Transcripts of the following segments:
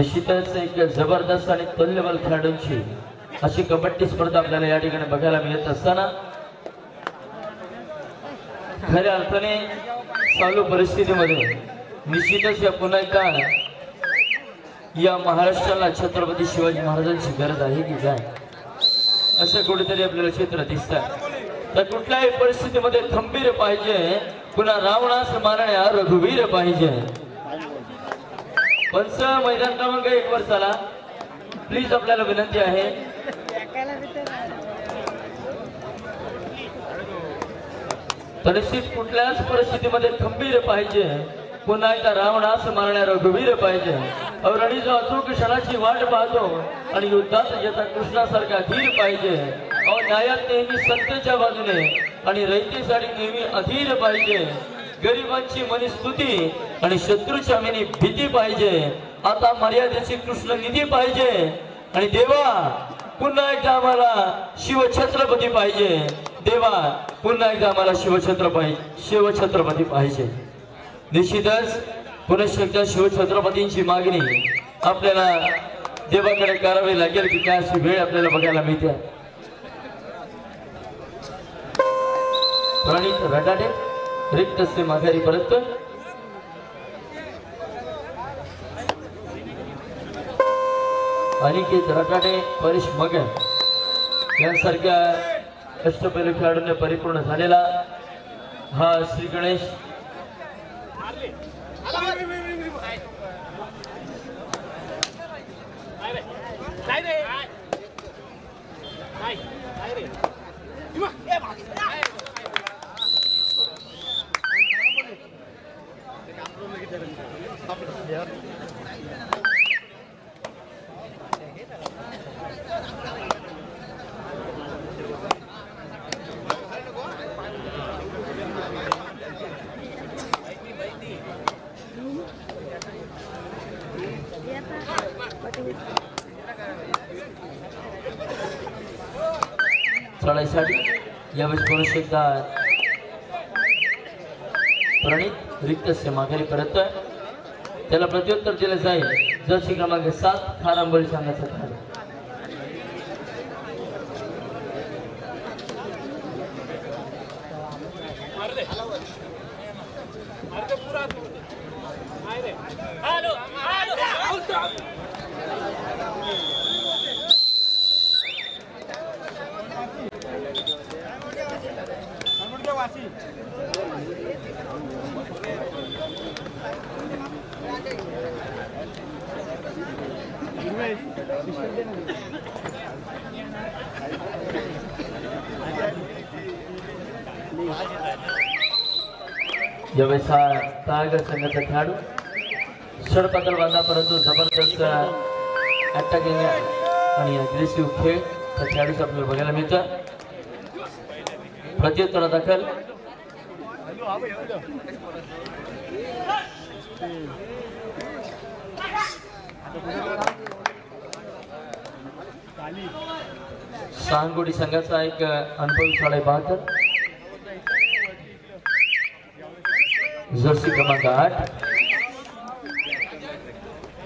निश्चितच एक जबरदस्त आणि तुल्यबल खेळाडूंची अशी कबड्डी स्पर्धा आपल्याला या ठिकाणी बघायला मिळत असताना खऱ्या अर्थाने चालू परिस्थितीमध्ये निश्चितच या पुन्हा एकदा या महाराष्ट्राला छत्रपती शिवाजी महाराजांची गरज आहे की काय असं कुठेतरी आपल्याला चित्र दिसत तर कुठल्याही परिस्थितीमध्ये खंबीर पाहिजे पुन्हा रावणास मारण्या रघुवीर पाहिजे. पंच मैदान क्रमांक एक वर चला प्लीज आपल्याला विनंती आहे. तर कुठल्याच परिस्थितीमध्ये खंबीर पाहिजे. पुन्हा एकदा रावणास मारण्या रघुवीर पाहिजे. अवरणीचा जो अचूक क्षणाची वाट पाहतो आणि युद्धात ज्याचा कृष्णासारखा धीर पाहिजे. अहो न्यायात नेहमी सत्तेच्या बाजूने आणि रयतेसाठी नेहमी अधीर पाहिजे. गरिबांची मनस्तुती आणि शत्रूच्या मेनी भीती पाहिजे. आता मर्यादेची कृष्ण निधी पाहिजे. आणि देवा पुन्हा एकदा आम्हाला शिवछत्रपती पाहिजे. देवा पुन्हा एकदा आम्हाला शिवछत्रपती शिवछत्रपती पाहिजे. निश्चितच पुनश्च एकदा शिवछत्रपतींची मागणी आपल्याला देवाकडे करावी लागेल की काय अशी वेळ आपल्याला बघायला मिळते. प्रणित रटाटे रिक्त से माघारी परत अनिकेत रटाणे परेश मगन यांसारख्या अष्टपैलू खेळाडूंनी परिपूर्ण झालेला हा श्री गणेश चढाईसाठी यावेळेस पुरुष एकदा प्रणित रिक्त माघारी परत त्याला प्रत्युत्तर दिलं जाईल जर्सी क्रमांक सात खारांबळी सांगायचं झालं यावेळेस हा ताग संघाचा खेळाडू षडपत्र बांधा परंतु जबरदस्त अटॅकिंग आणि अग्रेसिव्ह खेळ त्या खेळाडूचं आपल्याला बघायला मिळतं. प्रत्युत्तर दाखल. सांगोडी संघाचा एक अनुभवी खेळाडू बहात्तर जर्सी क्रमांक आठ.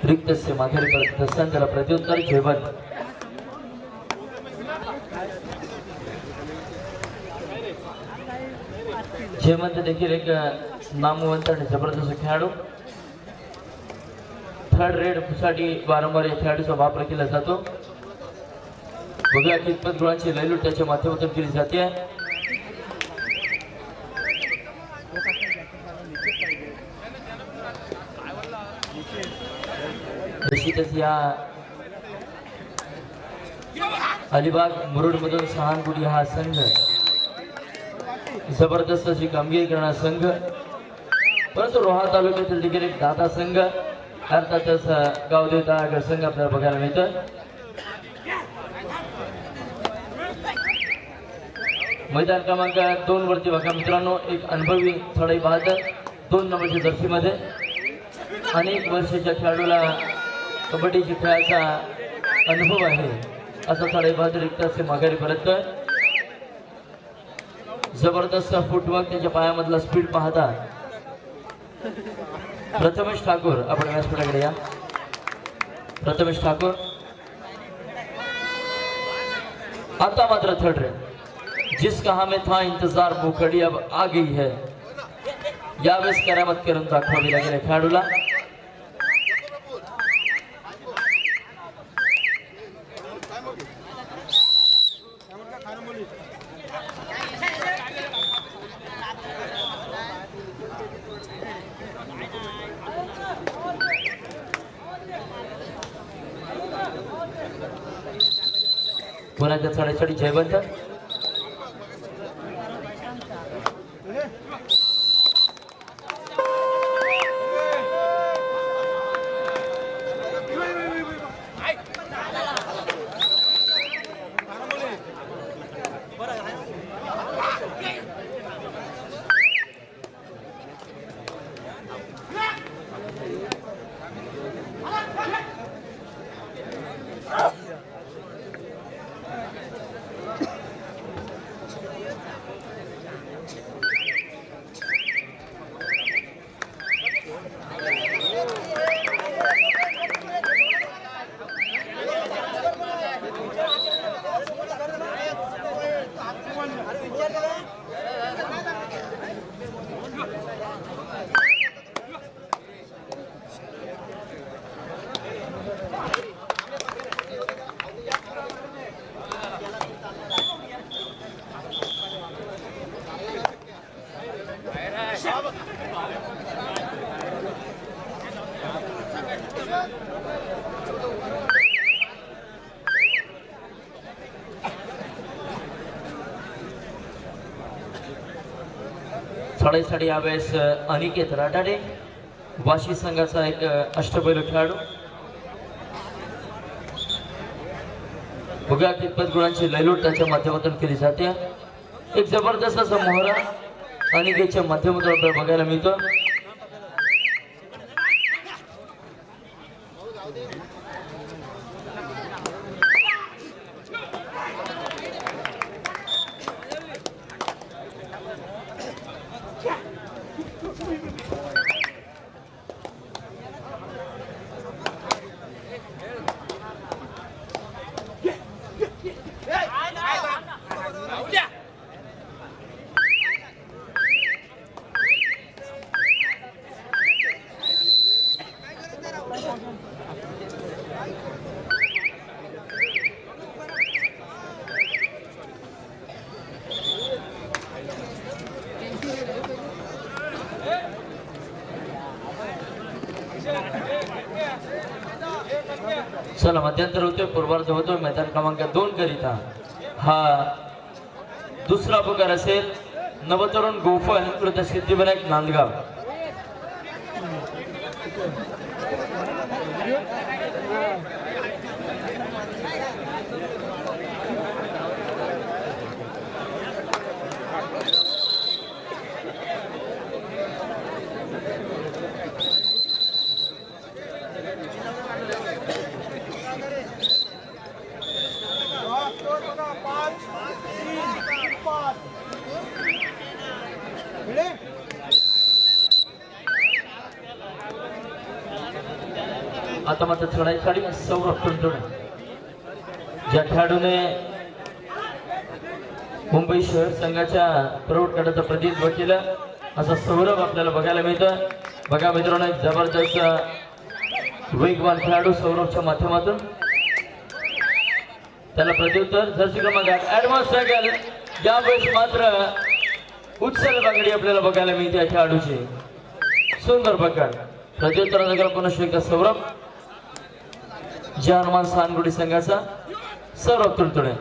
रिक्त माघारी परत असताना त्याला प्रत्युत्तर जेवण. जेवंत देखील एक नामवंत आणि जबरदस्त खेळाडू. थर्ड रेडसाठी वारंवार या खेळाडूचा वापर केला जातो. बघूया कितपत गुणांची लयलूट त्याच्या माध्यमातून केली जाते. निश्चितच या अलिबाग मुरुडमधून मधून हा संघ जबरदस्त अशी कामगिरी करणारा संघ. परंतु रोहा तालुक्यातील देखील एक दाता संघ. अर्थातच गावदेव तळागड संघ आपल्याला बघायला मिळतं. मैदान क्रमांक दोन वरती बघा मित्रांनो एक अनुभवी चढाई बहादर दोन नंबरच्या जर्सीमध्ये. अनेक वर्षाच्या खेळाडूला कबड्डीच्या खेळाचा अनुभव आहे असा चढाई बहादर एक तास माघारी परत जबरदस्त फुटवर्क त्याच्या पायामधला स्पीड पाहता. प्रथमेश ठाकूर आपण व्यासपीठाकडे या. प्रथमेश ठाकूर. आता मात्र थर्ड रेड जिसका हमें था इंतजार वो घडी अब आ गई है. यावेळेस करामत करून दाखवावी लागेल या खेळाडूला पुण्याच्या चढाईसाठी जयवंत चढाईसाठी यावेळेस अनिकेत राटाडे वाशी संघाचा एक अष्टपैलू खेळाडू. उभ्या कितपत गुणांची लयलूट त्याच्या माध्यमातून केली जाते. एक जबरदस्त असा मोहरा अनिकेतच्या माध्यमातून आपल्याला बघायला मिळतो. चला मध्यंतर होतोय पूर्वार्ध होतोय. मैदान क्रमांक दोन करिता. हा दुसरा पुकार असेल नवतरुण गोफल कृत सिद्धिविनायक नांदगाव. आता मात्र चढाईसाठी सौरभ टुंटुणे ज्या खेळाडूने मुंबई शहर संघाच्या प्रौढ गटाचं प्रतिनिधित्व केलं असा सौरभ आपल्याला बघायला मिळतं बघा मित्रांनो एक जबरदस्त वेगवान खेळाडू सौरभच्या माध्यमातून. त्याला प्रत्युत्तर जर्सी क्रमांक ऍडव्हान्स सायकल. यावेळेस मात्र उचल बांगडी आपल्याला बघायला मिळते या खेळाडूची. सुंदर पकड प्रत्युत्तराचा कल्पना पुन्हा सौरभ. जय हनुमान सानगुडी संघाचा सौरभ तुडतुडे.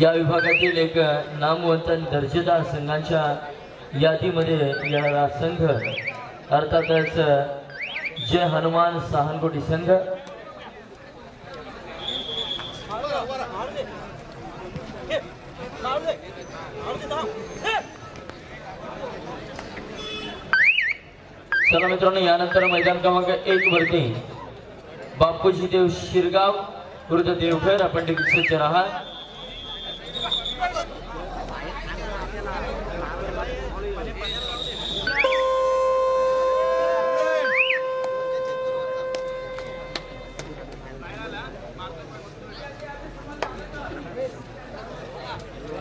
या विभागातील एक नामवंत आणि दर्जेदार संघांच्या यादीमध्ये येणारा संघ अर्थातच जय हनुमान सहानकोटी संघ. चला मित्रांनो यानंतर मैदान क्रमांक एक वरती बापूजी देव शिरगाव वृद्ध देवघर आपण सज्जन राहा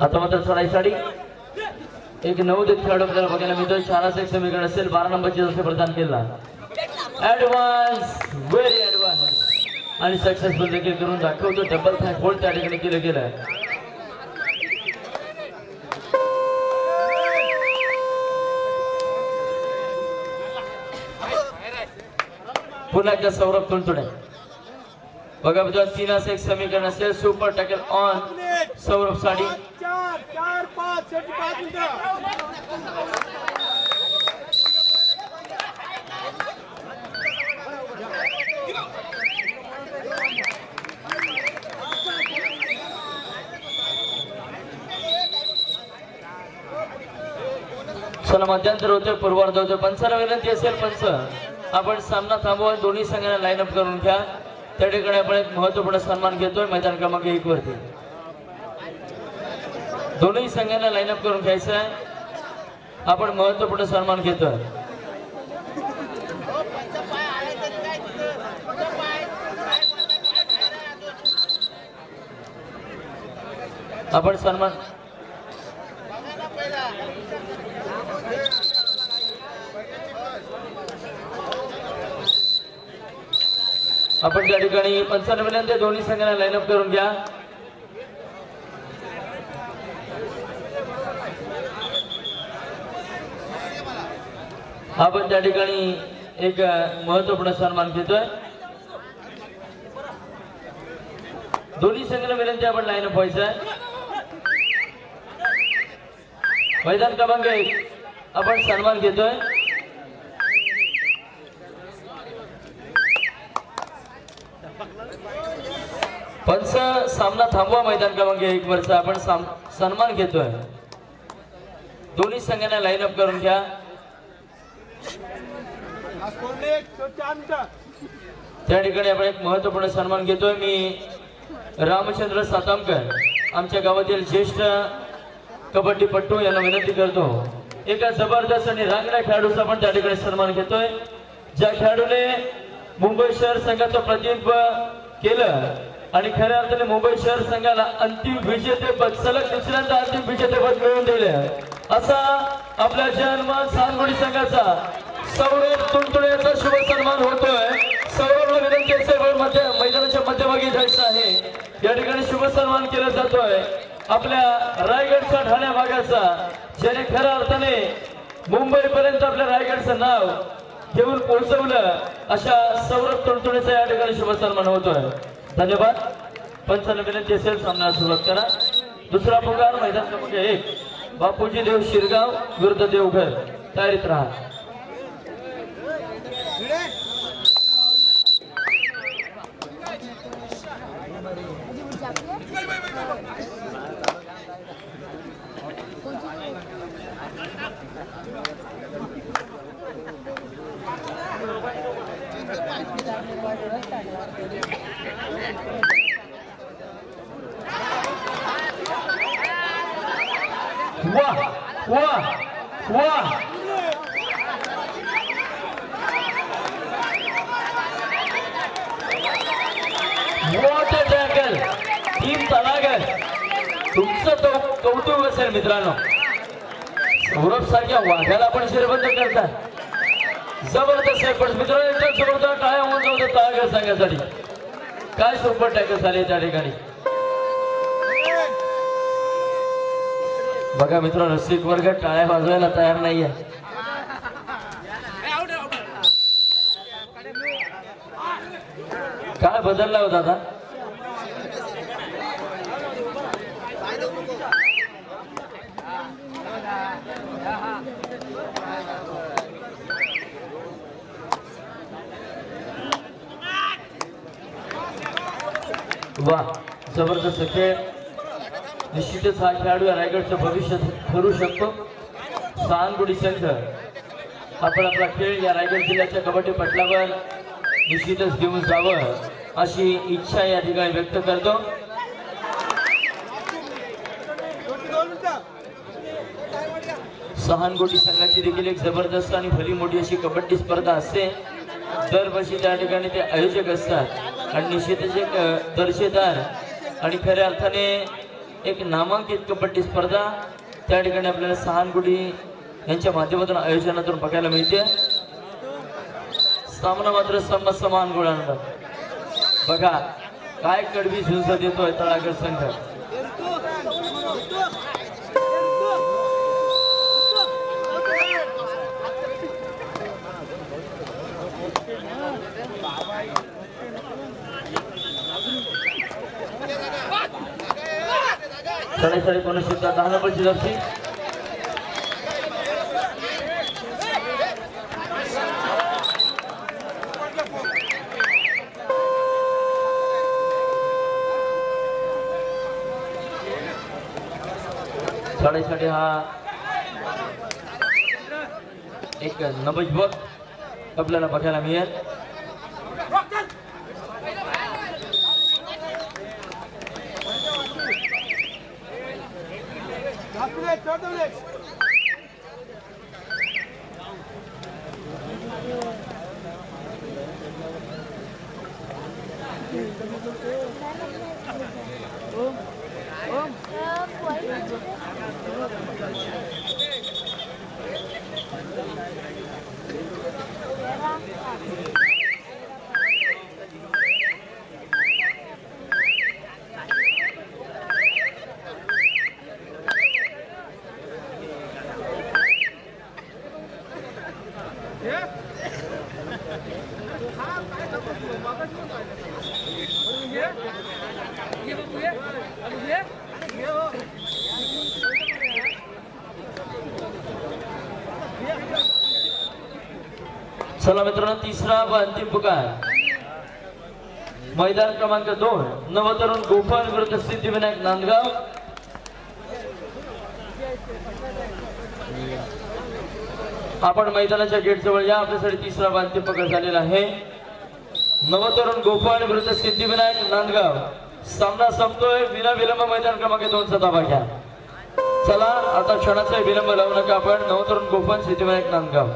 आता मात्र चढाई साडी. एक नवोदित खेळाडू आपल्याला बघायला मिळतो शाळाचं एक समीकरण असेल. बारा नंबरची जसे प्रदान केला. ऍडव्हान्स व्हेरी ऍडव्हान्स आणि सक्सेसफुल देखील करून दाखवतो. डबल फाय फोल्ड त्या ठिकाणी केलं गेलं पुन्हा एकदा सौरभ तुणतुडे बघा बघा तीन असं एक समीकरण असेल. सुपर टॅकल ऑन सौरभ साडी चार चार पाच साठी पाच मिनिटं चला मध्यंतर होते पूर्वार्ध होते. पंचाला विनंती असेल पंच आपण सामना थांबवा दोन्ही संघांना लाईन अप करून घ्या. त्या ठिकाणी आपण एक महत्त्वपूर्ण सन्मान घेतोय मैदान क्रमांक एक वरती. दोन्ही संघांना लाईनअप करून घ्यायचं आहे. आपण महत्त्वपूर्ण सन्मान घेतोय आपण सन्मान आपण त्या ठिकाणी पंचाण्णव विनंती दोन्ही संघांना लाईनअप करून घ्या. आपण त्या ठिकाणी एक महत्त्वपूर्ण सन्मान घेतोय. दोन्ही संघांना विनंती आपण लाईन अप व्हायचं आहे. मैदान क्रमांक एक आपण सन्मान घेतोय. पंच सामना थांबवा मैदान क्रमांक एक वरचा. आपण सन्मान घेतोय. दोन्ही संघांना लाईन अप करून घ्या. त्या ठिकाणी आपण एक महत्त्वपूर्ण सन्मान घेतोय. मी रामचंद्र सातामकर आमच्या गावातील ज्येष्ठ कबड्डीपट्टू यांना विनंती करतो. एका जबरदस्त आणि रांगड्या खेळाडूचा आपण त्या ठिकाणी सन्मान घेतोय. ज्या खेळाडूने मुंबई शहर संघाचं प्रतिनिधित्व केलं आणि खऱ्या अर्थाने मुंबई शहर संघाला अंतिम विजेतेपद सलग दुसऱ्यांदा अंतिम विजेतेपद मिळवून दिले असा आपल्या जन्म सानगुडी संघाचा सौरभ तुंतुळेचा शुभ सन्मान होतोय. सौरभला विनंती असेल मध्य मैदानाच्या मध्यभागी जायचं आहे. या ठिकाणी शुभ सन्मान केला जातोय. आपल्या रायगडच्या ठाण्या भागाचा ज्याने खऱ्या अर्थाने मुंबईपर्यंत आपल्या रायगडचं नाव घेऊन पोहोचवलं अशा सौरभ तुणतुणीचा या ठिकाणी शुभ सन्मान होतोय. धन्यवाद. पंचाला विनंती असेल सामना सुरुवात करा. दुसरा पुकार मैदान क्रमांक एक. बापूजी देव शिरगाव विरुद्ध देवघर. तयारीत राहा. कौतुक सौरभ सारख्या वाघ्याला पण शिरबंद करतात. जबरदस्त आहे पण मित्रांनो एकदा जोरदार टाळ्या होऊन जाऊ दे सांगण्यासाठी. काय सुपर टॅकल झाले त्या ठिकाणी? बघा मित्रांनो रसिक वर्ग टाळ्या वाजवायला तयार नाहीये. काय बदलला होता आता वा जबरदस्त खेळ. निश्चितच हा खेळाडू या रायगडचं भविष्य ठरू शकतो. सहानगुडी संघ. आपण आपला खेळ या रायगड जिल्ह्याच्या कबड्डी पटलावर निश्चितच घेऊन जावं अशी इच्छा या ठिकाणी व्यक्त करतो. दोन सहानगोटी संघाची देखील एक जबरदस्त आणि भली मोठी अशी कबड्डी स्पर्धा असते. दरवर्षी त्या ठिकाणी ते आयोजक असतात. आणि निश्चितच एक दर्जेदार आणि खऱ्या अर्थाने एक नामांकित कबड्डी स्पर्धा त्या ठिकाणी आपल्याला सहानगुडी यांच्या माध्यमातून आयोजनातून बघायला मिळते. सामना मात्र सम समान गुणांना बघा काय कडवी झुंज देतोय तळागड संघ. साडे साडे कोणाशी दहा नंबरची जर्सी साडेसाडे हा एक नबज बघ आपल्याला बघायला मिळेल. चला मित्रांनो तिसरा व अंतिम पुकार. मैदान क्रमांक दोन नवतरुण गोपाल विरुद्ध सिद्धिविनायक नांदगाव. आपण मैदानाच्या गेट जवळ या आपल्यासाठी तिसरा व अंतिम पुकार झालेला आहे. नवतरुण गोपाळ विरुद्ध सिद्धिविनायक नांदगाव. सामना संपतोय. विना विलंब मैदान क्रमांक दोनचा ताबा घ्या. चला आता क्षणाचा विलंब लावू नका आपण. नवतरुण गोपाळ सिद्धिविनायक नांदगाव.